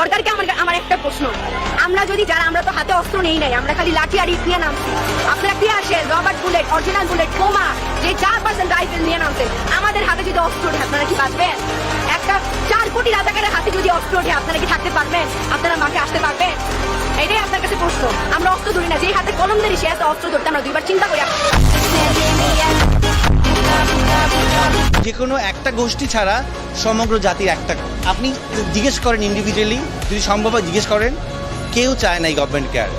সরকারকে আমার আমার একটা প্রশ্ন। আমরা যদি যারা, আমরা তো হাতে অস্ত্র নেই নাই, আমরা খালি লাঠি আর ইট নিয়ে নামছি। আপনারা কি আসে? রবার্ট বুলেট, অরিজিনাল বুলেট, বোমা, যে চার পার্সেন্ট রাইফেল নিয়ে নামছে। আমাদের হাতে যদি অস্ত্র ওঠে, আপনারা কি বাঁচবেন? একটা চার কোটি রাজাকারের হাতে যদি অস্ত্র ওঠে, আপনারা কি থাকতে পারবেন? আপনারা মাঠে আসতে পারবেন? এটাই আপনার কাছে প্রশ্ন। আমরা অস্ত্র ধরি না যে হাতে কলম ধরি, সে হাতে অস্ত্র ধরতে আমরা দুইবার চিন্তা করি। যে কোনো একটা গোষ্ঠী ছাড়া সমগ্র জাতির একটা। আপনি জিজ্ঞেস করেন ইন্ডিভিজুয়ালি যদি সম্ভব হয় জিজ্ঞেস করেন, কেউ চায় না এই গভর্নমেন্ট কেয়ার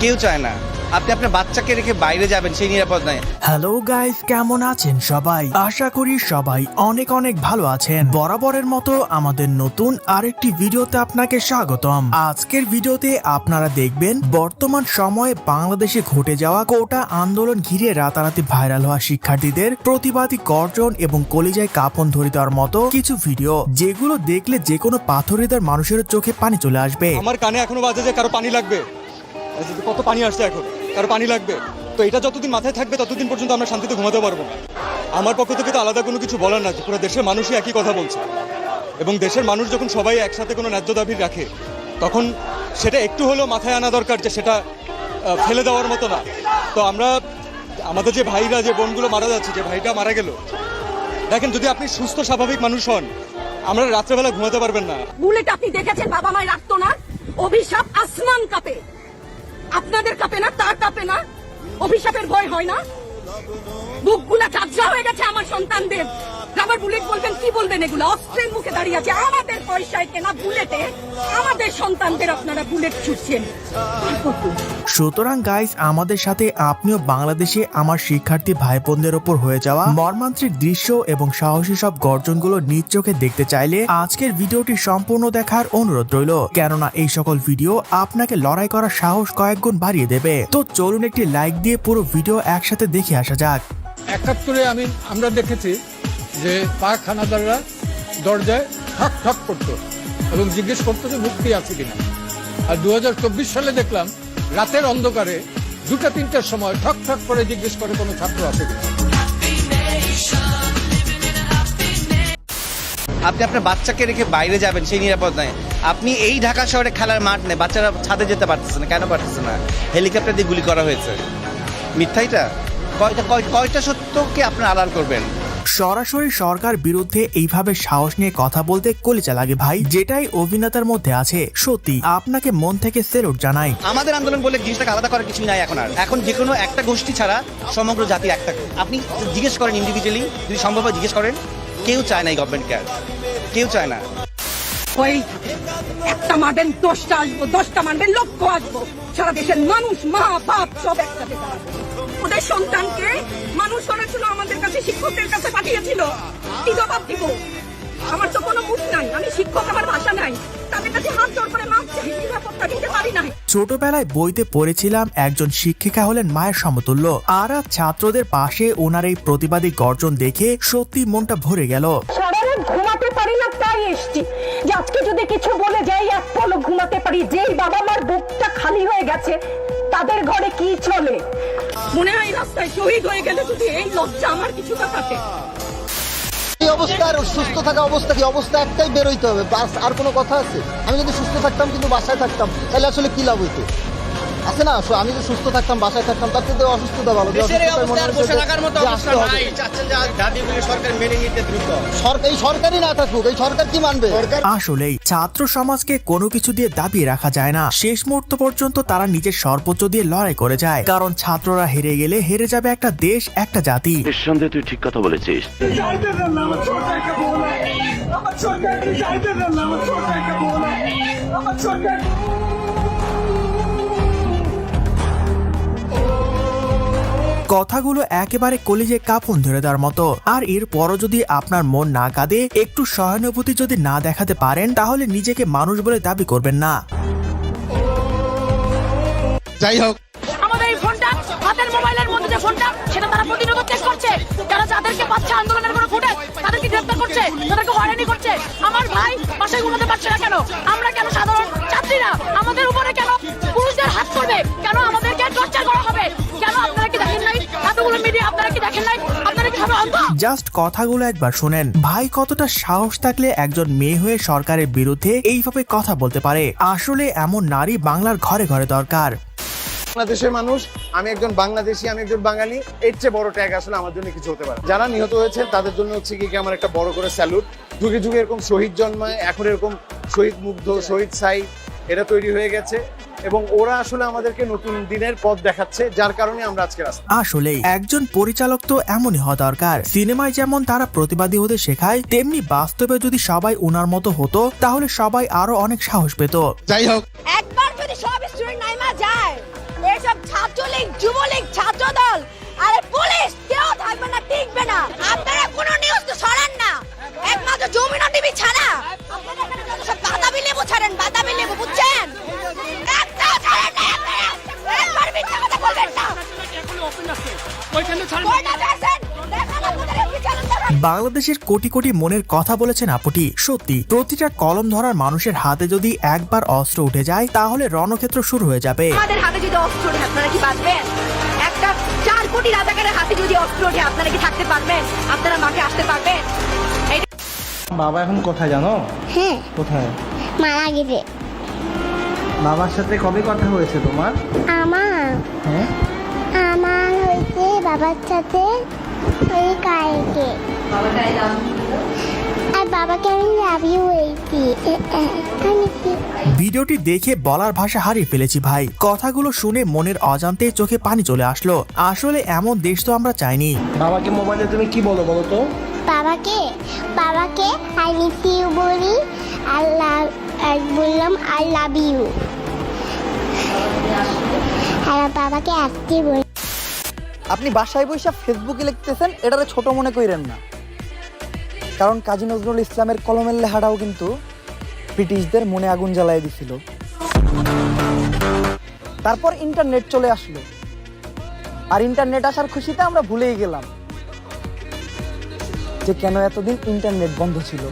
কেউ চায় না। আপনি আপনার বাচ্চাকে রেখে বাইরে যাবেন সেই নিরাপদ নাই হ্যালো গাইস কেমন আছেন সবাই? আশা করি সবাই অনেক অনেক ভালো আছেন। বরাবরের মতো আমাদের নতুন আরেকটি ভিডিওতে আপনাকে স্বাগতম। আজকের ভিডিওতে আপনারা দেখবেন বর্তমান সময়ে বাংলাদেশে ঘটে যাওয়া কোটা আন্দোলন ঘিরে রাতারাতি ভাইরাল হওয়া শিক্ষার্থীদের প্রতিবাদী গর্জন এবং কলিজায় কাপন ধরে দেওয়ার মতো কিছু ভিডিও যেগুলো দেখলে যে কোনো পাথরিদার মানুষের চোখে পানি চলে আসবে। আমার কানে এখনও বাজে যে কারও পানি লাগবে। কত পানি আসছে এখন? কারও পানি লাগবে। তো এটা যতদিন মাথায় থাকবে, ততদিন পর্যন্ত আমরা শান্তিতে ঘুমাতে পারব না। আমার পক্ষ থেকে তো আলাদা কোনো কিছু বলার না পুরো দেশের মানুষই একই কথা বলছে। এবং দেশের মানুষ যখন সবাই একসাথে কোনো ন্যায্য দাবি রাখে, তখন সেটা একটু হলেও মাথায় আনা দরকার যে সেটা ফেলে দেওয়ার মতো না। তো আমরা, আমাদের যে ভাইরা, যে বোনগুলো মারা যাচ্ছে, যে ভাইটা মারা গেল, দেখেন যদি আপনি সুস্থ, স্বাভাবিক মানুষ হন, আমরা রাত্রেবেলা ঘুমাতে পারবেন না। বুলেট আপনি দেখেছেন, বাবা মায় রাখতো না অভিশাপ আসমান কাপে। আপনাদের কাঁপে না তার কাঁপে না? অভিশাপের ভয় হয় না? বুকগুলা ঝাপসা হয়ে গেছে আমার সন্তানদের। বুলেট বলবেন, কি বলবেন এগুলো? অস্ত্রের মুখে দাঁড়িয়ে আছে। আমাদের পয়সায় কেনা বুলেটে আমাদের সন্তানদের আপনারা বুলেট ছুটছেন। সুতরাং গাইস আমাদের সাথে আপনিও বাংলাদেশে আমার শিক্ষার্থী ভাই বোনদের ওপর হয়ে যাওয়া মর্মান্তিক দৃশ্য এবং সাহসী সব গর্জনগুলো নিজ চোখে দেখতে চাইলে আজকের ভিডিওটি সম্পূর্ণ দেখার অনুরোধ রইল। কেননা এই সকল ভিডিও আপনাকে লড়াই করার সাহস কয়েক গুণ বাড়িয়ে দেবে। তো চলুন একটি লাইক দিয়ে পুরো ভিডিও একসাথে দেখে আসা যাক। একাত্তরে আমি আমরা দেখেছি যে পাক হানাদাররা দরজায় ঠক ঠক করতো এবং জিজ্ঞেস করতো যে মুক্তি আছে কিনা। আর দু হাজার চব্বিশ সালে দেখলাম রাতের অন্ধকারে দুটা তিনটার সময় ঠক ঠক করে জিজ্ঞেস করে কোনো ছাত্র আছে কিনা। আপনি আপনার বাচ্চাকে রেখে বাইরে যাবেন সেই নিরাপদ নাই আপনি এই ঢাকা শহরে খেলার মাঠ নেই বাচ্চারা ছাদে যেতে পারতেছে না কেন পারতেছে না? হেলিকপ্টার দিয়ে গুলি করা হয়েছে। মিথ্যাইটা কয়টা কয়- কয়টা সত্যকে আপনার আড়াল করবেন? সরাসরি সরকার বিরুদ্ধে এইভাবে সাহস নিয়ে কথা বলতে কলিজা লাগে ভাই। যেটাই অভিনেতার মধ্যে আছে সত্যি আপনাকে মন থেকে সেলুট জানাই। আমাদের আন্দোলন বলে জিনিসটাকে আলাদা করার কিছুই নাই এখন আর। এখন যে কোনো একটা গোষ্ঠী ছাড়া সমগ্র জাতির একটা। আপনি জিজ্ঞেস করেন ইন্ডিভিজুয়ালি যদি সম্ভব হয় জিজ্ঞেস করেন। কেউ চায় না এই গভর্নমেন্ট কেয়ার কেউ চায় না। থাকে। একটা মারবেন দশটা আসব দশটা মারবেন লক্ষ আসব। সারা দেশের মানুষ মা বাপ সব একসাথে। ওদের সন্তানকে মানুষ করেছিল আমাদের কাছে শিক্ষকদের কাছে পাঠিয়েছিল। কি জবাব দিব? আমার তো কোনো মুখ নাই আমি শিক্ষক আমার ভাষা নাই। তাদের কাছে হাত জোর করে মাপ চাই নিরাপত্তা দিতে পারি না ছোটবেলায় বইতে পড়েছিলাম একজন শিক্ষিকা হলেন মায়ের সমতুল্য। আর ছাত্রদের পাশে ওনার এই প্রতিবাদী গর্জন দেখে সত্যি মনটা ভরে গেল। ঘুমাতে পারি না তাই এসছি। যে আজকে যদি কিছু বলে যাই এক পলক ঘুমাতে পারি। যেই বাবা মার বুকটা খালি হয়ে গেছে তাদের ঘরে কি চলে? মনে হয় রাস্তায় শহীদ হয়ে গেলে যদি এই লজ্জা আমার কিছু না থাকে। এই অবস্থার সুস্থ থাকা অবস্থা কি? অবস্থা একটাই বেরোইতে হবে। বাস আর কোনো কথা আছে? আমি যদি সুস্থ থাকতাম কিন্তু বাসায় থাকতাম তাহলে আসলে কি লাভ হইতো? আছে না? আমি যদি সুস্থ থাকতাম বাসায় থাকতাম তার থেকে অসুস্থতা ভালো। যে যে- যে এই সরকারই না থাকুক এই সরকার কি মানবে? আসলেই ছাত্র সমাজকে কোনো কিছু দিয়ে দাবিয়ে রাখা যায় না। শেষ মুহূর্ত পর্যন্ত তারা নিজের সর্বোচ্চ দিয়ে লড়াই করে যায়। কারণ ছাত্ররা হেরে গেলে হেরে যাবে একটা দেশ একটা জাতি। নিঃসন্দেহে তুই ঠিক কথা বলেছিস। কথাগুলো একেবারে কলিজে কাপন ধরে দেওয়ার মতো। আর এরপরও যদি আপনার মন না কাঁদে একটু সহানুভূতি যদি না দেখাতে পারেন তাহলে নিজেকে মানুষ বলে দাবি করবেন না। যাই হোক। আমাদের এই ফোনটা হাতের মোবাইলের মধ্যে যে ফোনটা সেটা তারা প্রতিনিয়ত চেক করছে। যারা যাদেরকে পাচ্ছে আন্দোলনের কোনো ফুটেজ তাদেরকে গ্রেফতার করছে তাদেরকে হয়রানি করছে। আমার ভাই বাসায় ঘুমাতে পারছে না কেন? আমরা কেন সাধারণ ছাত্রীরা আমাদের উপরে কেন পুরুষদের হাত দেখেন নাই? আপনারা কি সবাই অন্ধ? জাস্ট কথাগুলো একবার শোনেন। ভাই কতটা সাহস থাকলে একজন মেয়ে হয়ে সরকারের বিরুদ্ধে এইভাবে কথা বলতে পারে? আসলে এমন নারী বাংলার ঘরে ঘরে দরকার। বাংলাদেশের মানুষ আমি একজন বাংলাদেশি আমি একজন বাঙালি এর চেয়ে বড় ট্যাগ আসলে আমার জন্য কিছু হতে পারে। যারা নিহত হয়েছেন তাদের জন্য হচ্ছে কি আমার একটা বড় করে স্যালুট। যুগে যুগে এরকম শহীদ জন্মায় এখন এরকম শহীদ মুগ্ধ শহীদ সাই এটা তৈরি হয়ে গেছে। এবং ওরা আসলে আমাদেরকে নতুন দিনের পথ দেখাচ্ছে যার কারণে আমরা আজকে রাস্তা আসলে একজন পরিচালক তো এমনই হওয়া দরকার। সিনেমায় যেমন তারা প্রতিবাদী হতে শেখায় তেমনি বাস্তবে যদি সবাই ওনার মতো হতো তাহলে সবাই আরও অনেক সাহস পেত। যাই হোক। একবার যদি সব স্টুডেন্ট নাইমা যায় এসব ছাত্রলীগ যুবলীগ ছাত্র বাংলাদেশের কোটি কোটি মনের কথা বলেছেন আপুটি। সত্যি প্রতিটা কলম ধরার মানুষের হাতে যদি একবার অস্ত্র উঠে যায় তাহলে রণক্ষেত্র শুরু হয়ে যাবে। আমাদের হাতে যদি অস্ত্র ওঠে আপনারা কি বাঁচবেন? একটা চার কোটি রাজাকারের হাতে যদি অস্ত্র ওঠে আপনারা কি থাকতে পারবেন? আপনারা মাঠে আসতে পারবেন? বাবা এখন কোথায় জানো? হ্যাঁ। কোথায়? মারা গেছে। বাবার সাথে কবে কথা হয়েছে তোমার? আমার? হ্যাঁ? বাবার সাথে ওই কালকে আর বাবাকে আমি লাভ ইউ হয়েছি ভিডিওটি দেখে বলার ভাষা হারিয়ে ফেলেছি ভাই। কথাগুলো শুনে মনের অজান্তে চোখে পানি চলে আসলো। আসলে এমন দেশ তো আমরা চাইনি। বাবাকে মোবাইলে তুমি কি বলো বলো তো? বাবাকে? বাবাকে আই মিস ইউ বলি। আল্লাহ আর বললাম আই লাভ ইউ আর বাবাকে আসতে বলি। আপনি বাসায় বসে ফেসবুকে লিখতেছেন, এটারে ছোট মনে কইরেন না। কারণ কাজী নজরুল ইসলামের কলমের লেখাটাও কিন্তু ব্রিটিশদের মনে আগুন জ্বালাই দিছিল। তারপর ইন্টারনেট চলে আসলো। আর ইন্টারনেট আসার খুশিতে আমরা ভুলেই গেলাম যে কেন এতদিন ইন্টারনেট বন্ধ ছিল।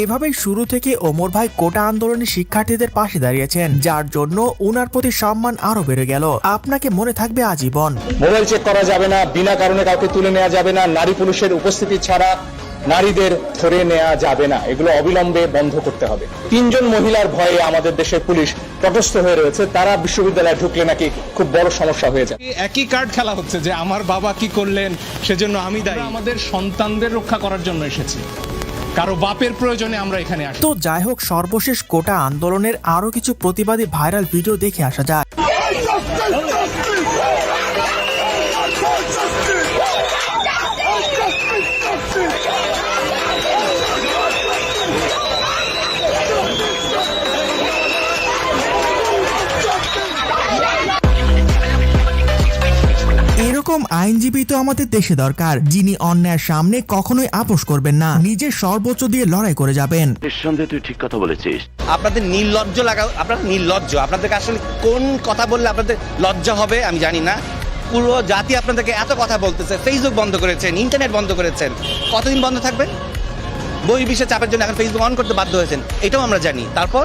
এভাবেই শুরু থেকে ওমর ভাই কোটা আন্দোলনের শিক্ষার্থীদের পাশে দাঁড়িয়েছেন যার জন্য উনার প্রতি সম্মান আরও বেড়ে গেল। আপনাকে মনে থাকবে আজীবন। মোবাইল চেক করা যাবে না বিনা কারণে কাউকে তুলে নেওয়া যাবে না নারী পুরুষের উপস্থিতি ছাড়া নারীদের ধরে নেওয়া যাবে না। এগুলো অবিলম্বে বন্ধ করতে হবে। তিনজন মহিলার ভয়ে আমাদের দেশের পুলিশ তটস্থ হয়ে রয়েছে। তারা বিশ্ববিদ্যালয়ে ঢুকলে নাকি খুব বড় সমস্যা হয়ে যায়। একই কার্ড খেলা হচ্ছে যে আমার বাবা কি করলেন সেজন্য আমি দায়ী। আমাদের সন্তানদের রক্ষা করার জন্য এসেছি। কারও বাপের প্রয়োজনে আমরা এখানে আসি। তো যাই হোক, সর্বশেষ কোটা আন্দোলনের আরও কিছু প্রতিবাদী ভাইরাল ভিডিও দেখে আসা যাক। এরকম আইনজীবী তো আমাদের দেশে দরকার যিনি অন্যায়ের সামনে কখনোই আপোষ করবেন না নিজের সর্বোচ্চ দিয়ে লড়াই করে যাবেন। নিঃসন্দেহে তুই ঠিক কথা বলেছিস। আপনাদের নির্লজ্জ লাগা আপনারা নির্লজ্জ আপনাদেরকে আসলে কোন কথা বললে আপনাদের লজ্জা হবে আমি জানি না। পুরো জাতি আপনাদেরকে এত কথা বলতেছে ফেসবুক বন্ধ করেছেন ইন্টারনেট বন্ধ করেছেন কতদিন বন্ধ থাকবেন বই বিশ্বের চাপের জন্য এখন ফেসবুক অন করতে বাধ্য হয়েছেন এটাও আমরা জানি। তারপর?